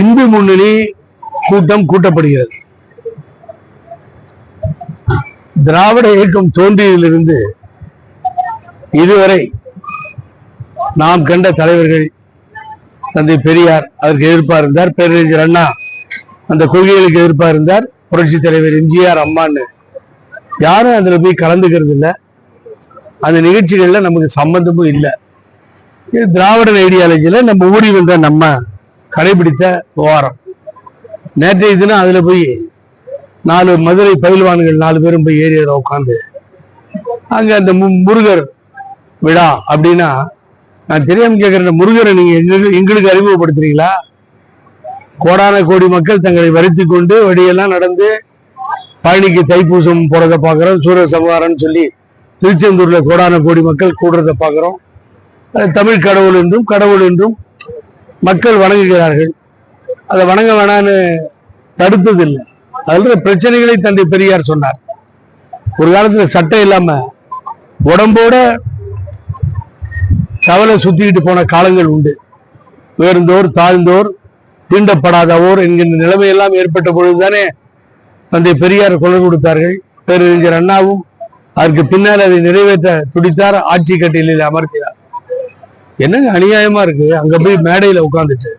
இந்து முன்னணி கூட்டம் கூட்டப்படுகிறது. திராவிட இயக்கம் தோன்றியதிலிருந்து இதுவரை நாம் கண்ட தலைவர்கள் தந்தை பெரியார் அதற்கு எதிர்ப்பா இருந்தார். பேரறிஞர் அண்ணா அந்த கொள்கைகளுக்கு எதிர்ப்பா இருந்தார். புரட்சி தலைவர் எம்ஜிஆர் அம்மான்னு யாரும் அதுல போய் கலந்துக்கிறது இல்ல அந்த நிகழ்ச்சிகள்ல நமக்கு சம்பந்தமும் இல்லை. இது திராவிட ஐடியாலஜியில் நம்ம ஊடி வந்த நம்ம கடைபிடித்த விவகாரம். நேற்றைய தினம் அதில் போய் நாலு மதுரை பயில்வான்கள் நாலு பேரும் போய் ஏரியாவில் உட்காந்து அங்கே அந்த மு- முருகர் விழா அப்படின்னா நான் தெரியாமல் கேட்கிறேன் முருகரை நீங்கள் எங்களுக்கு எங்களுக்கு அறிமுகப்படுத்துறீங்களா? கோடான கோடி மக்கள் தங்களை வருத்தி கொண்டு வழியெல்லாம் நடந்து பழனிக்கு தைப்பூசம் போகிறத பார்க்குறோம் சூரிய சமகாரம்னு சொல்லி திருச்செந்தூரில் கோடான கோடி மக்கள் கூடுறதை பார்க்குறோம். தமிழ் கடவுள் என்றும் கடவுள் என்றும் மக்கள் வணங்குகிறார்கள். அதை வணங்க வேணான்னு தடுத்ததில்லை. அதில் பிரச்சனைகளை தந்தை பெரியார் சொன்னார். ஒரு காலத்துல சட்டை இல்லாம உடம்போட தவளை சுத்திக்கிட்டு போன காலங்கள் உண்டு. உயர்ந்தோர் தாழ்ந்தோர் தீண்டப்படாதவோர் என்கின்ற நிலைமையெல்லாம் ஏற்பட்ட பொழுதுதானே தந்தை பெரியார் குரல் கொடுத்தார்கள். பேரறிஞர் அண்ணாவும் அதற்கு பின்னால் அதை நிறைவேற்ற துடித்தார் ஆட்சி கட்டிலில் அமர்த்தினார். என்னங்க அநியாயமா இருக்கு? அங்க போய் மேடையில உட்கார்ந்துட்டு.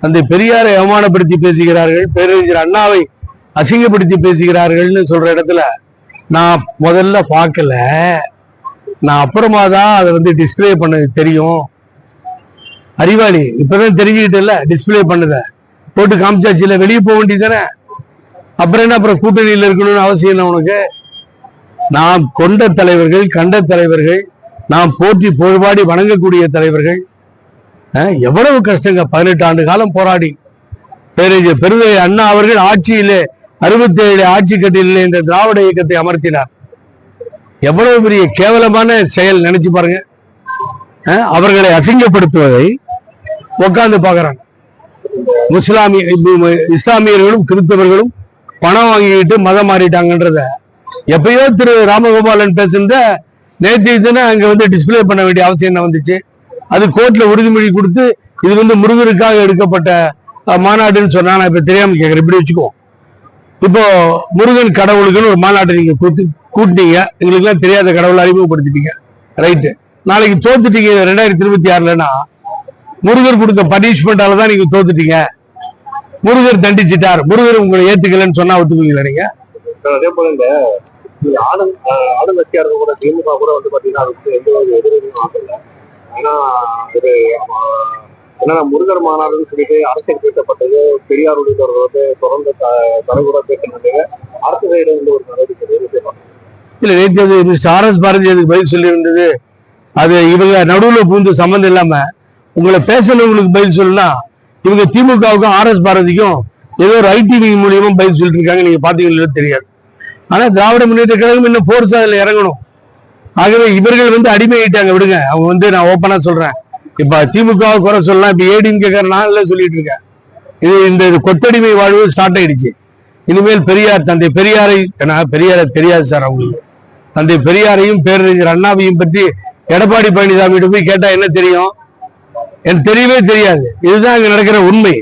அந்த பெரியாரை அவமானப்படுத்தி பேசுகிறார்கள் பேரறிஞர் அண்ணாவை அசிங்கப்படுத்தி பேசுகிறார்கள்னு சொல்ற இடத்துல நான் முதல்ல பார்க்கல. நான் அப்புறமா தான் அதை வந்து டிஸ்பிளே பண்ணது தெரியும். அறிவாளி இப்பதான் தெரிஞ்சுக்கிட்டல டிஸ்பிளே பண்ணத. போட்டு காமிச்சாச்சுல வெளியே போக வேண்டியதானே அப்புறம் என்ன அப்புறம் கூட்டணியில் இருக்கணும்னு அவசியம் இல்லை உனக்கு? நாம் கொண்ட தலைவர்கள் கண்ட தலைவர்கள் நாம் போற்றி புகழ்பாடி வணங்கக்கூடிய தலைவர்கள் எவ்வளவு கஷ்டங்க. பதினெட்டு ஆண்டு காலம் போராடி. பேரறிஞர் பெருந்தகை அண்ணா அவர்கள் ஆட்சியிலே அறுபத்தி ஏழு ஆட்சி கட்டிலே இந்த திராவிட இயக்கத்தை அமர்த்தினார். எவ்வளவு பெரிய கேவலமான செயல் நினைச்சு பாருங்க. அவர்களை அசிங்கப்படுத்துவதை உட்கார்ந்து பார்க்கறாங்க. முஸ்லாமிய இஸ்லாமியர்களும் கிறிஸ்தவர்களும் பணம் வாங்கிக்கிட்டு மதம் மாறிட்டாங்கன்றத எப்பயோ திரு ராமகோபாலன் பேசுனத நேற்று தினம் அங்கே வந்து டிஸ்பிளே பண்ண வேண்டிய அவசியம் என்ன வந்துச்சு? அது கோர்ட்டில் உறுதிமொழி கொடுத்து இது வந்து முருகருக்காக எடுக்கப்பட்ட மாநாடுன்னு சொன்னா நான் இப்போ தெரியாமல் கேட்குறேன் இப்படி வச்சுக்கோ. இப்போ முருகன் கடவுளுக்குன்னு ஒரு மாநாட்டை நீங்கள் கூட்டு கூட்டினீங்க எங்களுக்குலாம் தெரியாத கடவுளை அறிமுகப்படுத்திட்டீங்க. ரைட்டு நாளைக்கு தோத்துட்டீங்க ரெண்டாயிரத்தி இருபத்தி ஆறுலன்னா முருகர் கொடுத்த பனிஷ்மெண்டால தான் நீங்க தோத்துட்டீங்க. முருகர் தண்டிச்சிட்டார். முருகர் உங்களை ஏத்துக்கலன்னு சொன்னா ஒத்துக்குவீங்களா நீங்க? அதே போல இந்த இந்த ஆளும் ஆஹ் ஆளுங்கட்சியாளர்கள் கூட திமுக கூட வந்து பாத்தீங்கன்னா அதுக்கு எந்த ஒரு எதிர்வையும் ஆகல. ஏன்னா ஒரு என்னன்னா முருகர் மாநாடுன்னு சொல்லிட்டு அரசியல் பேசப்பட்டது பெரியார் உள்ளிட்டவர்கள் வந்து தொடர்ந்து தலைமுறை பேசினாங்க அரசு சைடு வந்து ஒரு நடவடிக்கை இல்ல நேற்று அது மிஸ்டர் ஆர் எஸ் பாரதி அதுக்கு பதில் சொல்லி இருந்தது அது இவங்க நடுவுல பூந்து சம்மந்தம் இல்லாம உங்களை பேசலவங்களுக்கு பதில் சொல்லனா இவங்க திமுகவுக்கும் ஆர் எஸ் பாரதிக்கும் ஏதோ ஒரு ஐடி மூலியமா பதில் சொல்லிட்டு இருக்காங்க நீங்க பாத்தீங்களோ தெரியாது. ஆனா திராவிட முன்னேற்ற கழகம் இன்னும் போர்ஸ் அதுல இறங்கணும். ஆகவே இவர்கள் வந்து அடிமையிட்டாங்க விடுங்க. அவங்க வந்து நான் ஓப்பனா சொல்றேன். இப்ப திமுகவை குறை சொல்லலாம் இப்ப ஏடிஎம் கேட்கற நான் சொல்லிட்டு இருக்கேன். இது இந்த இது கொத்தடிமை வாழ்வு ஸ்டார்ட் ஆயிடுச்சு. இனிமேல் பெரியார் தந்தை பெரியாரை ஏன்னா பெரியாரை தெரியாது சார் அவங்களுக்கு. தந்தை பெரியாரையும் பேரறிஞர் அண்ணாவையும் பற்றி எடப்பாடி பழனிசாமிகிட்ட போய் கேட்டா என்ன தெரியும்? எனக்கு தெரியவே தெரியாது. இதுதான் இங்க நடக்கிற உண்மை.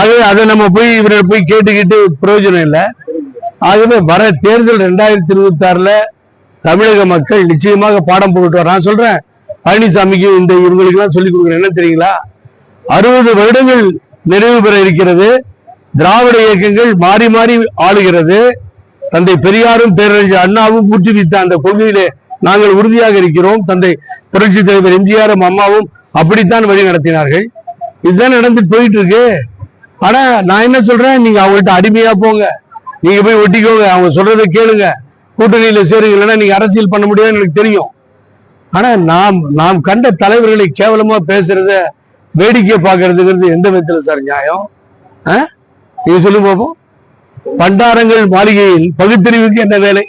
அது அதை நம்ம போய் இவரை போய் கேட்டுக்கிட்டு பிரயோஜனம் இல்லை. ஆகவே வர தேர்தல் ரெண்டாயிரத்தி இருபத்தி ஆறுல தமிழக மக்கள் நிச்சயமாக பாடம் போட்டு நான் சொல்றேன் பழனிசாமிக்கு இந்த இவங்களுக்கு எல்லாம் சொல்லிக் கொடுக்குறேன். என்ன தெரியுங்களா? அறுபது வருடங்கள் நிறைவு பெற இருக்கிறது. திராவிட இயக்கங்கள் மாறி மாறி ஆளுகிறது. தந்தை பெரியாரும் பேரறிஞர் அண்ணாவும் ஊற்றுவித்த அந்த கொள்கையிலே நாங்கள் உறுதியாக இருக்கிறோம். தந்தை புரட்சி தலைவர் எம்ஜிஆரும் அம்மாவும் அப்படித்தான் வழி நடத்தினார்கள். இதுதான் நடந்துட்டு போயிட்டு இருக்கு. ஆனா நான் என்ன சொல்றேன்? நீங்க அவங்கள்ட்ட அடிமையா போங்க. நீங்க போய் ஒட்டிக்கோங்க. அவங்க சொல்றதை கேளுங்க. கூட்டணியில சேருங்க. இல்லைன்னா நீங்க அரசியல் பண்ண முடியாதுன்னு எனக்கு தெரியும். ஆனா நாம் நாம் கண்ட தலைவர்களை கேவலமா பேசுறத வேடிக்கை பார்க்கறதுங்கிறது எந்த விதத்துல சார் நியாயம்? ஆ? நீங்க சொல்லு பாப்போம். பண்டாரங்கள் மாளிகையில் பகுத்தறிவுக்கு என்ன வேலை?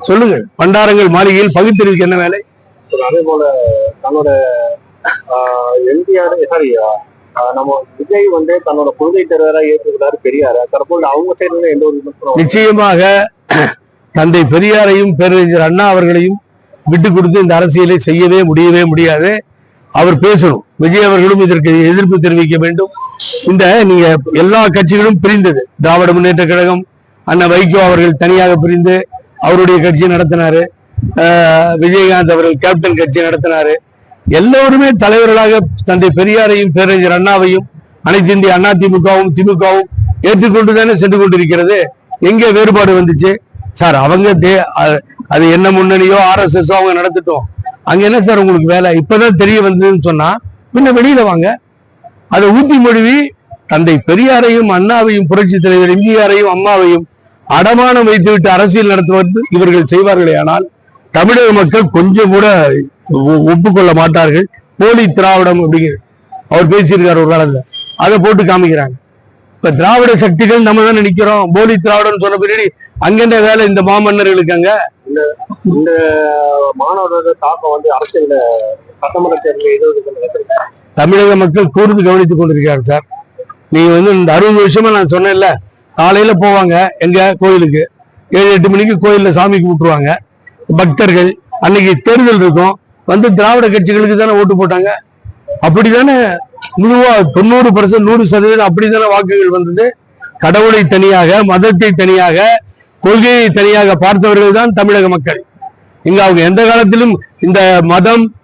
சொல்லுங்க. பண்டாரங்கள் மாளிகையில் பகுத்தறிவுக்கு என்ன வேலை? அதே போல தன்னோட எம்ஜிஆர் சாரி நம்ம விஜய் வந்து தன்னோட கொள்கை தலைவரா ஏற்றுக்கிறாரு பெரியார. தற்போது அவங்க சைடுல எந்த ஒரு நிச்சயமாக தந்தை பெரியாரையும் பேரறிஞர் அண்ணா அவர்களையும் விட்டு கொடுத்து இந்த அரசியலை செய்யவே முடியவே முடியாது. அவர் பேசணும். விஜய் அவர்களும் இதற்கு எதிர்ப்பு தெரிவிக்க வேண்டும். இந்த நீங்க எல்லா கட்சிகளும் பிரிந்தது. திராவிட முன்னேற்ற கழகம் அண்ணன் வைகோ அவர்கள் தனியாக பிரிந்து அவருடைய கட்சி நடத்தினாரு. விஜயகாந்த் அவர்கள் கேப்டன் கட்சி நடத்தினாரு. எல்லோருமே தலைவர்களாக தந்தை பெரியாரையும் பேரறிஞர் அண்ணாவையும் அனைத்து இந்திய அண்ணா திமுகவும் திமுகவும் ஏற்றுக்கொண்டு தானே சென்று கொண்டிருக்கிறது. எங்கே வேறுபாடு வந்துச்சு? சார் அவங்க தே- அது என்ன முன்னணியோ ஆர்எஸ்எஸ் அவங்க நடத்தட்டும். அங்க என்ன சார் உங்களுக்கு வேலை? இப்பதான் தெரிய வந்ததுன்னு சொன்னா பின்ன வெளியில வாங்க. அதை ஊத்தி மொழிவி தந்தை பெரியாரையும் அண்ணாவையும் புரட்சி தலைவர் எம்ஜிஆரையும் அம்மாவையும் அடமானம் வைத்துவிட்டு அரசியல் நடத்துவது இவர்கள் செய்வார்களே ஆனால் தமிழக மக்கள் கொஞ்சம் கூட ஒப்புக்கொள்ள மாட்டார்கள். போலி திராவிடம் அப்படிங்கிற அவர் பேசியிருக்காரு ஒரு காலத்துல. அதை போட்டு காமிக்கிறாங்க. இப்ப திராவிட சக்திகள் நம்ம தான் நினைக்கிறோம் போலி திராவிடம் சொன்ன பின்னாடி அங்கென்ன வேலை இந்த மாமன்னர்களுக்கு அங்க? இந்த மாணவர்களோட தாக்கம் வந்து அரசியல்ல சட்டமன்ற நடக்குது தமிழக மக்கள் கூர்ந்து கவனித்துக் கொண்டிருக்கிறார் சார். நீங்க வந்து இந்த அறுபது வருஷமா நான் சொன்னேன்ல காலையில போவாங்க எங்க கோயிலுக்கு. ஏழு எட்டு மணிக்கு கோயில்ல சாமி கும்பிட்டுருவாங்க. பக்தர்கள். அன்னைக்கு தேர்தல் இருக்கும். வந்து திராவிட கட்சிகளுக்கு தானே ஓட்டு போட்டாங்க? அப்படிதானே முழுவா தொண்ணூறு பர்சன்ட் நூறு சதவீதம் அப்படித்தானே வாக்குகள் வந்தது? கடவுளை தனியாக மதத்தை தனியாக கொள்கையை தனியாக பார்த்தவர்கள் தான் தமிழக மக்கள். இங்க அவங்க எந்த காலத்திலும் இந்த மதம்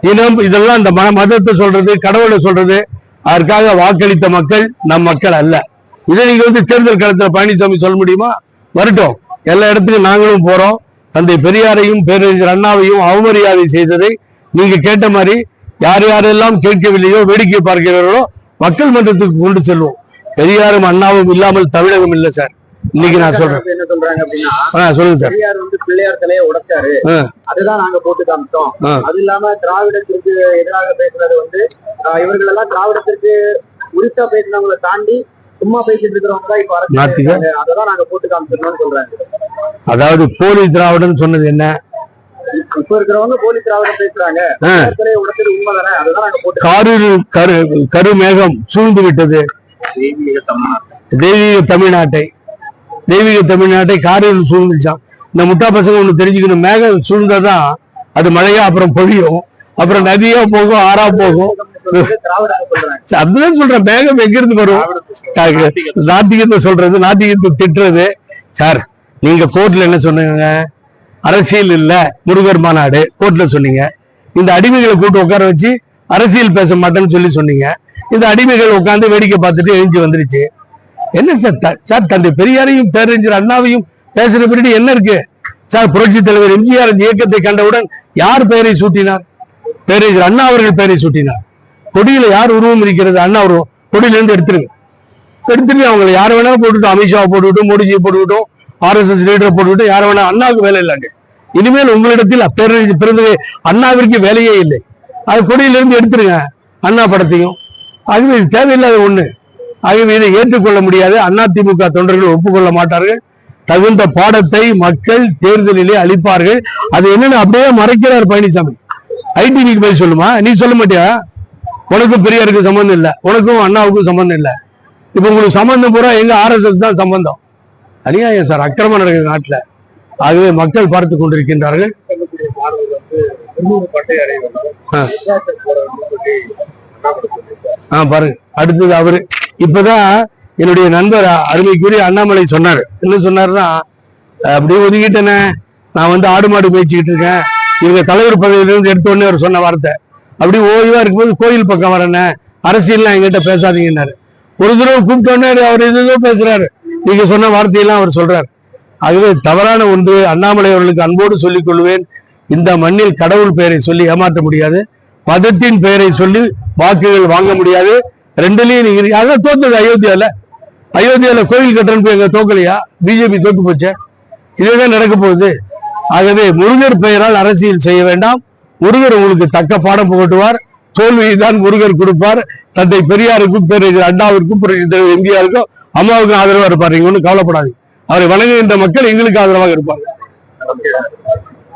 இனம் இதெல்லாம் இந்த ம- மதத்தை சொல்றது கடவுளை சொல்றது அதற்காக வாக்களித்த மக்கள் நம் மக்கள் அல்ல. இதை நீங்க வந்து தேர்தல் காலத்தில் பழனிசாமி சொல்ல முடியுமா? வரட்டும். எல்லா இடத்துக்கும் நாங்களும் போறோம். தந்தை பெரியாரையும் பேரறிஞர் அண்ணாவையும் அவமரியாதை செய்ததை நீங்க கேட்ட மாதிரி யார் யாரெல்லாம் கேட்கவில்லையோ வேடிக்கை பார்க்கிறார்களோ மக்கள் மன்றத்துக்கு கொண்டு செல்வோம். பெரியாரும் அண்ணாவும் இல்லாமல் தமிழகம் இல்லை சார். இன்னைக்கு நான் சொல்றேன். என்ன சொல்றாங்க அப்படின்னா சொல்லுங்க சார். பெரியார் வந்து பிள்ளையார் தலையை உடைச்சாரு. அதுதான் நாங்க போட்டு காமிச்சோம். அது இல்லாம திராவிடத்திற்கு எதிராக பேசுறது வந்து இவர்கள் எல்லாம் திராவிடத்திற்கு உரித்தா பேசினவங்களை தாண்டி சும்மா பேசிட்டு இருக்கிறவங்க தான் இப்ப. அததான் நாங்க போட்டு காமிச்சிருந்தோம்னு சொல்றாங்க. அதாவது போலி திராவிடன் சொன்னது என்ன? இப்ப இருக்கிறவங்க போலி திராவிடம் பேசுறாங்க. உடைச்சது உண்மைதானே? அதுதான் நாங்க போட்டு காரில் கரு கருமேகம் சூழ்ந்து விட்டது. தெய்வீக தமிழ்நாடு தெய்வீக தமிழ்நாட்டை. தெய்வீக தமிழ்நாட்டை காரில் சூழ்ந்துச்சான் இந்த முட்டா பசங்க ஒண்ணு தெரிஞ்சுக்கணும். மேகம் சூழ்ந்தாதான் அது மழையா அப்புறம் பொழியும். அப்புறம் நதியா போகும் ஆறா போகும். அதுதான் சொல்றேன். மேகம் எங்கிருந்து வரும்? நாத்திகத்தை. சொல்றது நாத்திகத்தை திட்டுறது. சார் நீங்க கோர்ட்ல என்ன சொன்னீங்க? அரசியல் இல்ல முருகர் மாநாடு கோர்ட்ல சொன்னீங்க. இந்த அடிமைகளை கூட்டு உட்கார வச்சு அரசியல் பேச மாட்டேன்னு சொல்லி சொன்னீங்க. இந்த அடிமைகள் உட்கார்ந்து வேடிக்கை பார்த்துட்டு எழுந்து வந்துருச்சு. என்ன சார் சார் தந்தை பெரியாரையும் பேரறிஞர் அண்ணாவையும் பேசுற பின்னாடி என்ன இருக்கு? சார் புரட்சி தலைவர் எம்ஜிஆர் இயக்கத்தை கண்டவுடன் யார் பெயரை சூட்டினார்? பேரறிஞர் அண்ணா அவர்கள் பேரை சூட்டினார். கொடியில யார் உருவம் இருக்கிறது? அண்ணா உருவம் கொடியில இருந்து எடுத்துருங்க. எடுத்துட்டு அவங்களை யார வேணாலும் போட்டுட்டோம். அமித்ஷாவை போட்டுவிட்டோம் மோடிஜியை போட்டுவிட்டோம் ஆர்எஸ்எஸ் லீடரை போட்டுவிட்டோம் யார வேணா அண்ணாவுக்கு வேலை இல்லாங்க இனிமேல் உங்களிடத்தில் பேரறிஞர் பிறந்தது அண்ணாவிற்கு வேலையே இல்லை. அது கொடியிலிருந்து எடுத்துருங்க. அண்ணா படத்தையும். ஆகவே இது தேவையில்லாத ஒண்ணு. ஆகவே இதை ஏற்றுக்கொள்ள முடியாது. அதிமுக தொண்டர்கள் ஒப்புக்கொள்ள மாட்டார்கள். தகுந்த பாடத்தை மக்கள் தேர்தலிலே அளிப்பார்கள். அது என்னன்னு அப்படியே மறைக்கிறார் பழனிசாமி. ஐடிவிக்கு போய் சொல்லுமா? நீ சொல்ல மாட்டியா? உனக்கும் பெரியாருக்கு சம்மந்தம் இல்லை. உனக்கும் அண்ணாவுக்கும் சம்மந்தம் இல்லை. இப்போ உங்களுக்கு சம்மந்தம் பூரா எங்கள் ஆர்எஸ்எஸ் தான் சம்பந்தம். அநியாயம் சார். அக்கிரமம் நடக்குது நாட்டில். ஆகவே மக்கள் பார்த்து கொண்டிருக்கின்றார்கள். ஆ. ஆ பாருங்க. அடுத்தது அவரு. இப்பதான் என்னுடைய நண்பர் அருமைக்குரிய அண்ணாமலை சொன்னார். என்ன சொன்னார்னா அப்படியே ஒதுக்கிட்டேனே. நான் வந்து ஆடு மாடு மேய்ச்சிக்கிட்டு இருக்கேன். இவங்க தலைவர் பதவியிலிருந்து எடுத்த உடனே அவர் சொன்ன வார்த்தை. அப்படி ஓய்வா இருக்கும்போது கோயில் பக்கம் வரேனே அரசியல்லாம் என்கிட்ட பேசாதீங்கன்னாரு. ஒரு தடவை கூப்பிட்டோன்னே அவர் இதுதான் பேசுறாரு. நீங்க சொன்ன வார்த்தையெல்லாம் அவர் சொல்றாரு. ஆகவே தவறான ஒன்று. அண்ணாமலை அவர்களுக்கு அன்போடு சொல்லிக் கொள்வேன். இந்த மண்ணில் கடவுள் பெயரை சொல்லி ஏமாற்ற முடியாது. மதத்தின் பெயரை சொல்லி வாக்குகள் வாங்க முடியாது. ரெண்டுலையும் நீங்க அதான் தோத்தது அயோத்தியால. அயோத்தியால கோயில் கட்டுறன்னு போய் எங்க தோக்கலையா? பிஜேபி தோத்து போச்சே. இதுதான் நடக்க போகுது. ஆகவே முருகர் பெயரால் அரசியல் செய்ய வேண்டாம். முருகர் உங்களுக்கு தக்க பாடம் புகட்டுவார். தோல்வியை தான் முருகர் கொடுப்பார். தந்தை பெரியாருக்கும் பேரறிஞர் அண்ணாவிற்கும் புரட்சித் எம்ஜிஆருக்கும் அம்மாவுக்கும் ஆதரவா இருப்பார். நீங்க ஒன்றும் கவலைப்படாது அவரை வணங்குகின்ற மக்கள் எங்களுக்கு ஆதரவாக இருப்பாங்க